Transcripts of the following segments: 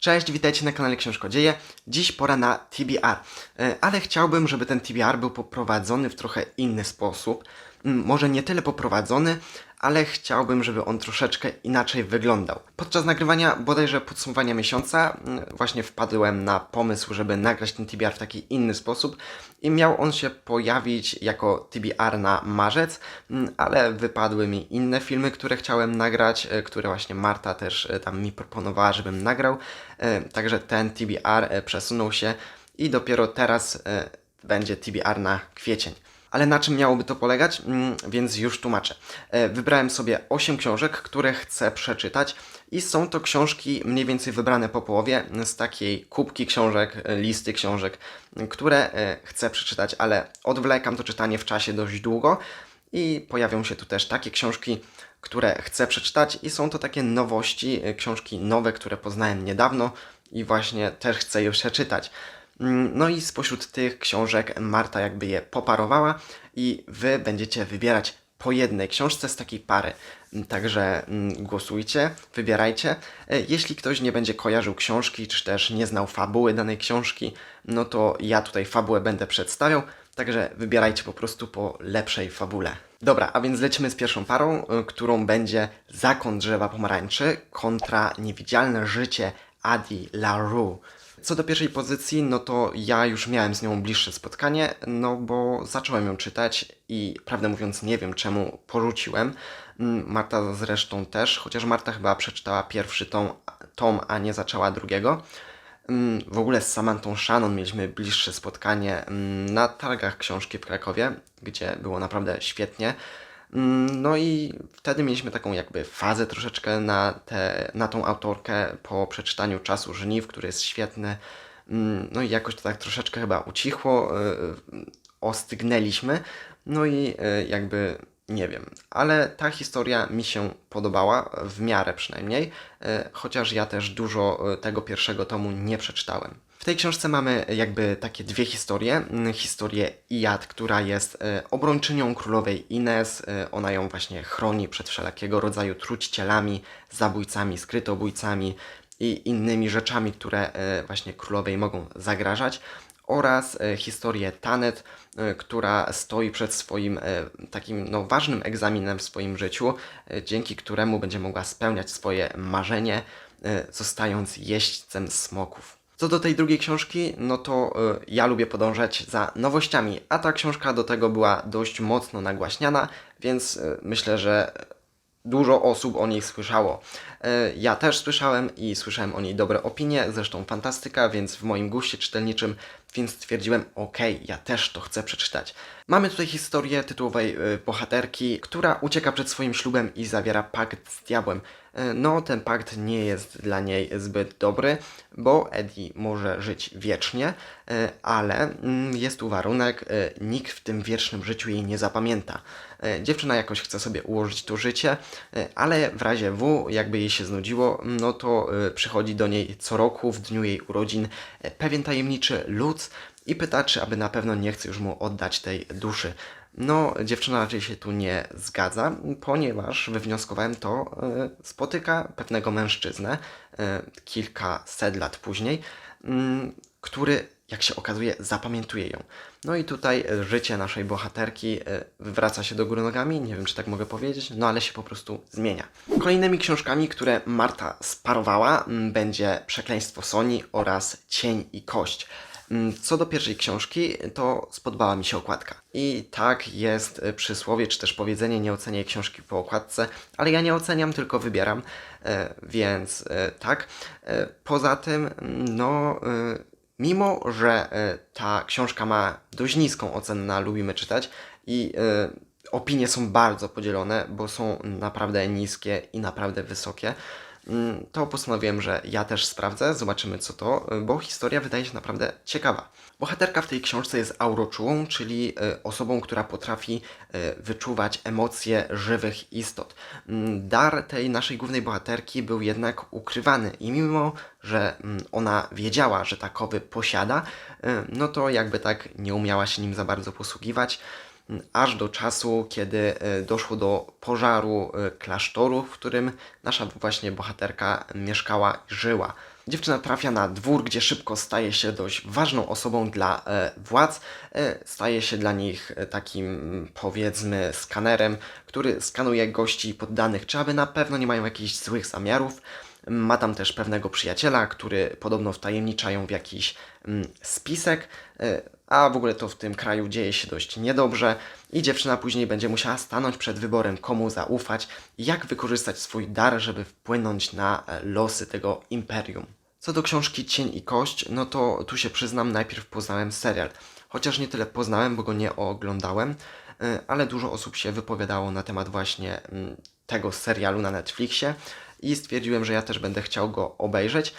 Cześć, witajcie na kanale Książkodzieje. Dziś pora na TBR, E, ale chciałbym, żeby ten TBR był poprowadzony w trochę inny sposób. Może nie tyle poprowadzony, ale chciałbym, żeby on troszeczkę inaczej wyglądał. Podczas nagrywania bodajże podsumowania miesiąca mm, właśnie wpadłem na pomysł, żeby nagrać ten TBR w taki inny sposób i miał on się pojawić jako TBR na marzec, mm, ale wypadły mi inne filmy, które chciałem nagrać, e, które właśnie Marta też e, tam mi proponowała, żebym nagrał. E, Także ten TBR przesunął się i dopiero teraz będzie TBR na kwiecień. Ale na czym miałoby to polegać? Mm, Więc już tłumaczę. E, Wybrałem sobie 8 książek, które chcę przeczytać i są to książki mniej więcej wybrane po połowie z takiej kubki książek, e, listy książek, które e, chcę przeczytać, ale odwlekam to czytanie w czasie dość długo i pojawią się tu też takie książki, które chcę przeczytać i są to takie nowości, książki nowe, które poznałem niedawno i właśnie też chcę je przeczytać. Mm, No i spośród tych książek Marta jakby je poparowała i wy będziecie wybierać po jednej książce z takiej pary. Mm, Także mm, głosujcie, wybierajcie. E, Jeśli ktoś nie będzie kojarzył książki, czy też nie znał fabuły danej książki, no to ja tutaj fabułę będę przedstawiał, także wybierajcie po prostu po lepszej fabule. Dobra, a więc lecimy z pierwszą parą, y, którą będzie Zakon drzewa pomarańczy kontra Niewidzialne życie Adi LaRue. Co do pierwszej pozycji, no to ja już miałem z nią bliższe spotkanie, no bo zacząłem ją czytać i prawdę mówiąc nie wiem czemu porzuciłem. Mm, Marta zresztą też, chociaż Marta chyba przeczytała pierwszy tom, tom a nie zaczęła drugiego. Mm, W ogóle z Samantą Shannon mieliśmy bliższe spotkanie mm, na targach książki w Krakowie, gdzie było naprawdę świetnie. Mm, No i wtedy mieliśmy taką jakby fazę troszeczkę na, te, na tą autorkę po przeczytaniu Czasu Żniw, który jest świetny. Mm, No i jakoś to tak troszeczkę chyba ucichło, yy, ostygnęliśmy. No i yy, jakby nie wiem, ale ta historia mi się podobała, w miarę przynajmniej, chociaż ja też dużo tego pierwszego tomu nie przeczytałem. Tej książce mamy jakby takie dwie historie. Mm, Historię Iad, która jest e, obrończynią królowej Ines. E, Ona ją właśnie chroni przed wszelakiego rodzaju trucicielami, zabójcami, skrytobójcami i innymi rzeczami, które e, właśnie królowej mogą zagrażać oraz historię Tanet, która stoi przed swoim takim no, ważnym egzaminem w swoim życiu, dzięki któremu będzie mogła spełniać swoje marzenie, zostając jeźdźcem smoków. Co do tej drugiej książki, no to e, ja lubię podążać za nowościami, a ta książka do tego była dość mocno nagłaśniana, więc e, myślę, że dużo osób o niej słyszało. E, Ja też słyszałem i słyszałem o niej dobre opinie, zresztą fantastyka, więc w moim guście czytelniczym, więc stwierdziłem, okej, ja też to chcę przeczytać. Mamy tutaj historię tytułowej e, bohaterki, która ucieka przed swoim ślubem i zawiera pakt z diabłem. E, No, ten pakt nie jest dla niej zbyt dobry, bo Eddie może żyć wiecznie, ale mm, jest tu warunek, nikt w tym wiecznym życiu jej nie zapamięta. Dziewczyna jakoś chce sobie ułożyć to życie, ale w razie W, jakby jej się znudziło, no to e, przychodzi do niej co roku w dniu jej urodzin e, pewien tajemniczy Lutz i pyta, czy aby na pewno nie chce już mu oddać tej duszy. No, dziewczyna raczej się tu nie zgadza, ponieważ wywnioskowałem to, e, spotyka pewnego mężczyznę kilkaset lat później, który, jak się okazuje, zapamiętuje ją. No i tutaj e, życie naszej bohaterki e, wywraca się do góry nogami, nie wiem czy tak mogę powiedzieć, no ale się po prostu zmienia. Kolejnymi książkami, które Marta sparowała, będzie Przekleństwo Soni oraz Cień i Kość. Co do pierwszej książki, to spodobała mi się okładka. I tak jest e, przysłowie, czy też powiedzenie, nie oceniaj książki po okładce, ale ja nie oceniam, tylko wybieram, więc tak. Poza tym, no, mimo że e, ta książka ma dość niską ocenę na Lubimy Czytać i e, opinie są bardzo podzielone, bo są naprawdę niskie i naprawdę wysokie, to postanowiłem, że ja też sprawdzę, zobaczymy co to, y, bo historia wydaje się naprawdę ciekawa. Bohaterka w tej książce jest auroczułą, czyli y, osobą, która potrafi y, wyczuwać emocje żywych istot. Mm, Dar tej naszej głównej bohaterki był jednak ukrywany i mimo, że mm, ona wiedziała, że takowy posiada, no to jakby tak nie umiała się nim za bardzo posługiwać aż do czasu, kiedy e, doszło do pożaru e, klasztoru, w którym nasza właśnie bohaterka mieszkała i żyła. Dziewczyna trafia na dwór, gdzie szybko staje się dość ważną osobą dla e, władz. Staje się dla nich takim, powiedzmy, skanerem, który skanuje gości poddanych, czy aby na pewno nie mają jakichś złych zamiarów. Ma tam też pewnego przyjaciela, który podobno wtajemniczają w jakiś mm, spisek, e, a w ogóle to w tym kraju dzieje się dość niedobrze i dziewczyna później będzie musiała stanąć przed wyborem, komu zaufać jak wykorzystać swój dar, żeby wpłynąć na e, losy tego imperium. Co do książki Cień i Kość, no to tu się przyznam, najpierw poznałem serial. Chociaż nie tyle poznałem, bo go nie oglądałem, y, ale dużo osób się wypowiadało na temat właśnie mm, tego serialu na Netflixie i stwierdziłem, że ja też będę chciał go obejrzeć.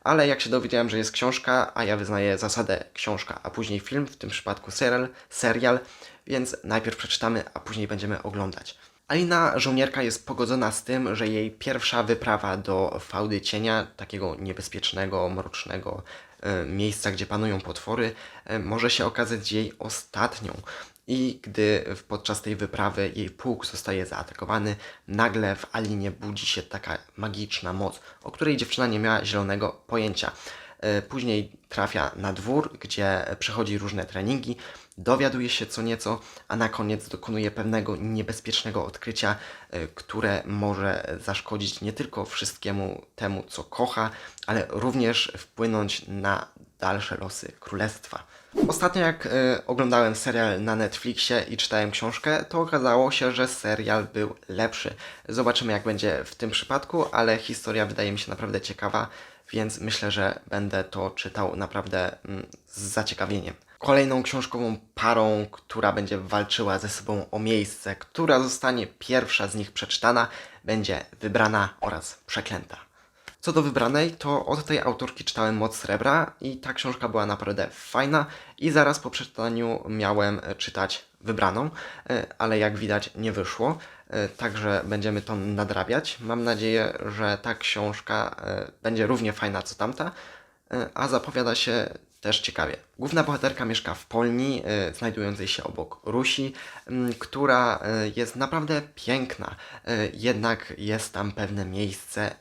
Ale jak się dowiedziałem, że jest książka, a ja wyznaję zasadę książka, a później film, w tym przypadku serial, serial więc najpierw przeczytamy, a później będziemy oglądać. Alina żołnierka jest pogodzona z tym, że jej pierwsza wyprawa do fałdy cienia, takiego niebezpiecznego, mrocznego e, miejsca, gdzie panują potwory, e, może się okazać jej ostatnią. I gdy podczas tej wyprawy jej pułk zostaje zaatakowany, nagle w Alinie budzi się taka magiczna moc, o której dziewczyna nie miała zielonego pojęcia. E, Później trafia na dwór, gdzie przechodzi różne treningi, dowiaduje się co nieco, a na koniec dokonuje pewnego niebezpiecznego odkrycia, e, które może zaszkodzić nie tylko wszystkiemu temu, co kocha, ale również wpłynąć na dalsze losy królestwa. Ostatnio jak e, oglądałem serial na Netflixie i czytałem książkę, to okazało się, że serial był lepszy. Zobaczymy jak będzie w tym przypadku, ale historia wydaje mi się naprawdę ciekawa, więc myślę, że będę to czytał naprawdę mm, z zaciekawieniem. Kolejną książkową parą, która będzie walczyła ze sobą o miejsce, która zostanie pierwsza z nich przeczytana, będzie wybrana oraz przeklęta. Co do wybranej, to od tej autorki czytałem Moc Srebra i ta książka była naprawdę fajna i zaraz po przeczytaniu miałem czytać wybraną, e, ale jak widać nie wyszło, e, także będziemy to nadrabiać. Mam nadzieję, że ta książka e, będzie równie fajna co tamta, a zapowiada się też ciekawie. Główna bohaterka mieszka w Polni, znajdującej się obok Rusi, która jest naprawdę piękna, jednak jest tam pewne miejsce,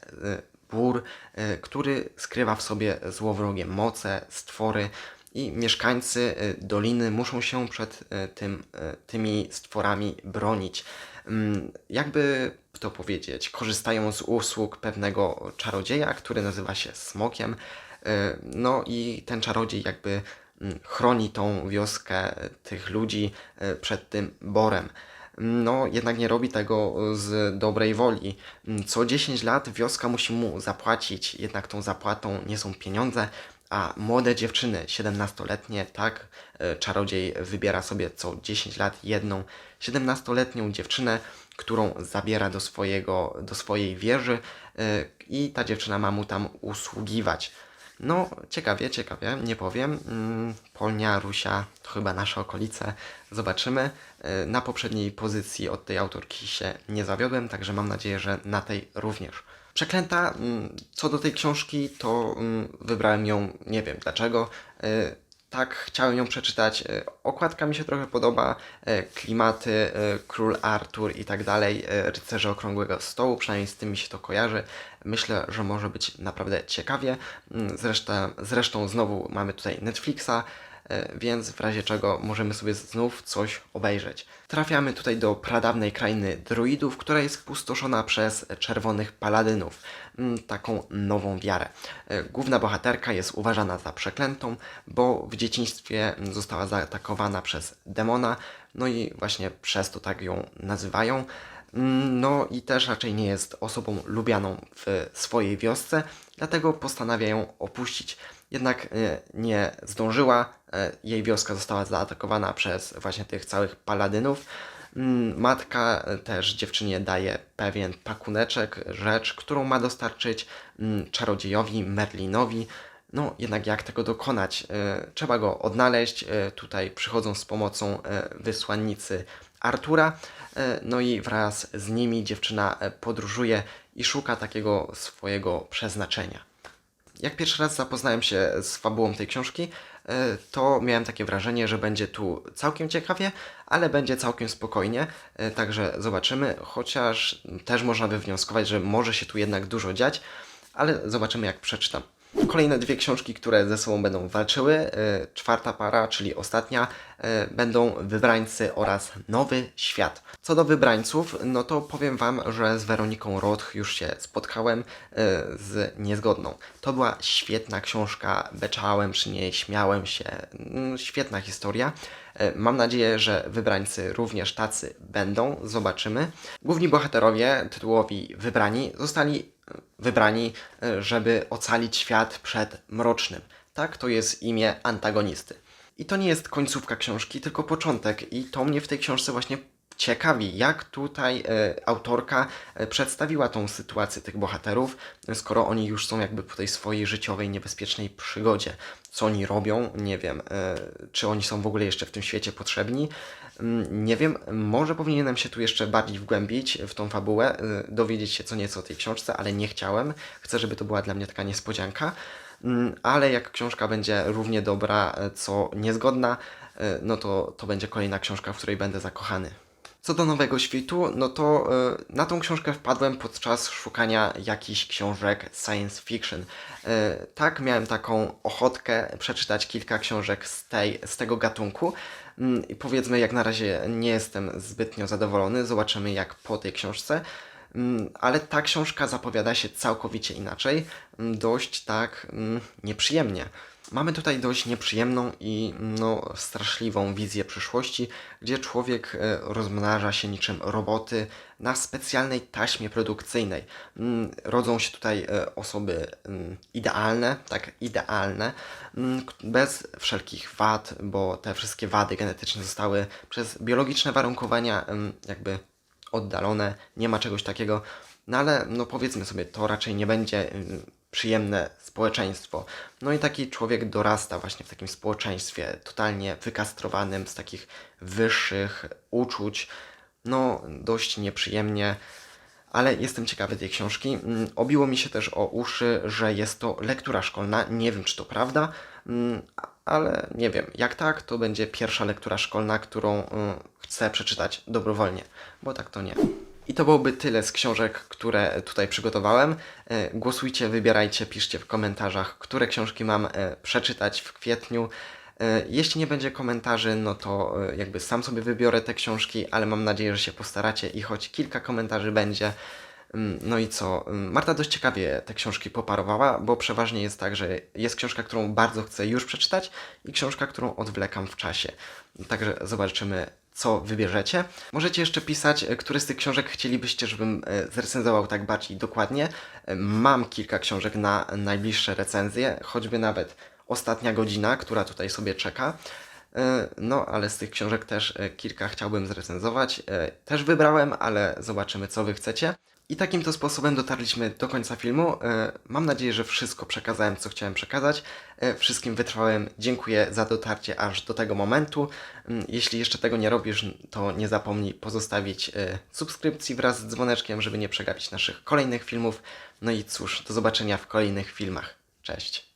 bór, e, który skrywa w sobie złowrogie moce, stwory i mieszkańcy e, doliny muszą się przed e, tym, tymi stworami bronić. Mm, Jakby to powiedzieć, korzystają z usług pewnego czarodzieja, który nazywa się Smokiem. No i ten czarodziej jakby mm, chroni tą wioskę tych ludzi przed tym borem. No, jednak nie robi tego z dobrej woli. Mm, Co 10 lat wioska musi mu zapłacić, jednak tą zapłatą nie są pieniądze, a młode dziewczyny, 17-letnie, tak, e, czarodziej wybiera sobie co 10 lat jedną 17-letnią dziewczynę, którą zabiera do, swojego, do swojej wieży e, i ta dziewczyna ma mu tam usługiwać. No, ciekawie, ciekawie, nie powiem. Mm, Polnia, Rusia to chyba nasze okolice. Zobaczymy. E, Na poprzedniej pozycji od tej autorki się nie zawiodłem, także mam nadzieję, że na tej również. Przeklęta, mm, co do tej książki, to mm, wybrałem ją, nie wiem dlaczego. Tak, chciałem ją przeczytać. E, Okładka mi się trochę podoba, e, klimaty, e, król Artur i tak dalej, rycerze okrągłego stołu, przynajmniej z tym mi się to kojarzy. Myślę, że może być naprawdę ciekawie. Mm, Zresztą, zresztą znowu mamy tutaj Netflixa, więc w razie czego możemy sobie znów coś obejrzeć. Trafiamy tutaj do pradawnej krainy druidów, która jest spustoszona przez czerwonych paladynów, Mm, taką nową wiarę. E, Główna bohaterka jest uważana za przeklętą, bo w dzieciństwie została zaatakowana przez demona, no i właśnie przez to tak ją nazywają. Mm, No i też raczej nie jest osobą lubianą w swojej wiosce, dlatego postanawia ją opuścić. Jednak e, nie zdążyła, e, jej wioska została zaatakowana przez właśnie tych całych paladynów. Mm, Matka e, też dziewczynie daje pewien pakuneczek, rzecz, którą ma dostarczyć mm, czarodziejowi Merlinowi. No, jednak jak tego dokonać? Trzeba go odnaleźć. Tutaj przychodzą z pomocą wysłannicy Artura. No i wraz z nimi dziewczyna podróżuje i szuka takiego swojego przeznaczenia. Jak pierwszy raz zapoznałem się z fabułą tej książki, e, to miałem takie wrażenie, że będzie tu całkiem ciekawie, ale będzie całkiem spokojnie, e, także zobaczymy, chociaż też można by wnioskować, że może się tu jednak dużo dziać, ale zobaczymy jak przeczytam. Kolejne dwie książki, które ze sobą będą walczyły. e, Czwarta para, czyli ostatnia, będą Wybrańcy oraz Nowy Świat. Co do wybrańców, no to powiem Wam, że z Weroniką Roth już się spotkałem e, z Niezgodną. To była świetna książka, beczałem przy niej, śmiałem się. Mm, Świetna historia. E, Mam nadzieję, że wybrańcy również tacy będą. Zobaczymy. Główni bohaterowie, tytułowi wybrani, zostali e, wybrani, e, żeby ocalić świat przed mrocznym. Tak, to jest imię antagonisty. I to nie jest końcówka książki, tylko początek. I to mnie w tej książce właśnie ciekawi, jak tutaj e, autorka e, przedstawiła tą sytuację tych bohaterów, skoro oni już są jakby po tej swojej życiowej, niebezpiecznej przygodzie. Co oni robią, nie wiem. E, czy oni są w ogóle jeszcze w tym świecie potrzebni? Mm, Nie wiem, może powinienem się tu jeszcze bardziej wgłębić w tą fabułę, e, dowiedzieć się co nieco o tej książce, ale nie chciałem. Chcę, żeby to była dla mnie taka niespodzianka. Mm, Ale jak książka będzie równie dobra, e, co niezgodna, e, no to to będzie kolejna książka, w której będę zakochany. Co do Nowego Świtu, no to e, na tą książkę wpadłem podczas szukania jakichś książek science fiction. E, tak, miałem taką ochotkę przeczytać kilka książek z, tej, z tego gatunku. Mm, I powiedzmy, jak na razie nie jestem zbytnio zadowolony. Zobaczymy, jak po tej książce. Mm, Ale ta książka zapowiada się całkowicie inaczej, mm, dość tak mm, nieprzyjemnie. Mamy tutaj dość nieprzyjemną i no, straszliwą wizję przyszłości, gdzie człowiek e, rozmnaża się niczym roboty na specjalnej taśmie produkcyjnej. Rodzą się tutaj e, osoby idealne, tak, idealne, bez wszelkich wad, bo te wszystkie wady genetyczne zostały przez biologiczne warunkowania jakby oddalone, nie ma czegoś takiego. No ale no powiedzmy sobie, to raczej nie będzie y, przyjemne społeczeństwo. No i taki człowiek dorasta właśnie w takim społeczeństwie totalnie wykastrowanym z takich wyższych uczuć. No dość nieprzyjemnie. Ale jestem ciekawy tej książki. Mm, Obiło mi się też o uszy, że jest to lektura szkolna. Nie wiem, czy to prawda, mm, ale nie wiem. Jak tak, to będzie pierwsza lektura szkolna, którą mm, chcę przeczytać dobrowolnie, bo tak to nie. I to byłoby tyle z książek, które tutaj przygotowałem. E, Głosujcie, wybierajcie, piszcie w komentarzach, które książki mam e, przeczytać w kwietniu. Jeśli nie będzie komentarzy, no to jakby sam sobie wybiorę te książki, ale mam nadzieję, że się postaracie i choć kilka komentarzy będzie. Mm, No i co? Mm, Marta dość ciekawie te książki poparowała, bo przeważnie jest tak, że jest książka, którą bardzo chcę już przeczytać i książka, którą odwlekam w czasie. Także zobaczymy, co wybierzecie. Możecie jeszcze pisać, e, które z tych książek chcielibyście, żebym e, zrecenzował tak bardziej dokładnie. E, Mam kilka książek na najbliższe recenzje, choćby nawet Ostatnia godzina, która tutaj sobie czeka. No, ale z tych książek też kilka chciałbym zrecenzować. Też wybrałem, ale zobaczymy, co wy chcecie. I takim to sposobem dotarliśmy do końca filmu. E, Mam nadzieję, że wszystko przekazałem, co chciałem przekazać. E, Wszystkim wytrwałym dziękuję za dotarcie aż do tego momentu. Mm, Jeśli jeszcze tego nie robisz, to nie zapomnij pozostawić e, subskrypcji wraz z dzwoneczkiem, żeby nie przegapić naszych kolejnych filmów. No i cóż, do zobaczenia w kolejnych filmach. Cześć.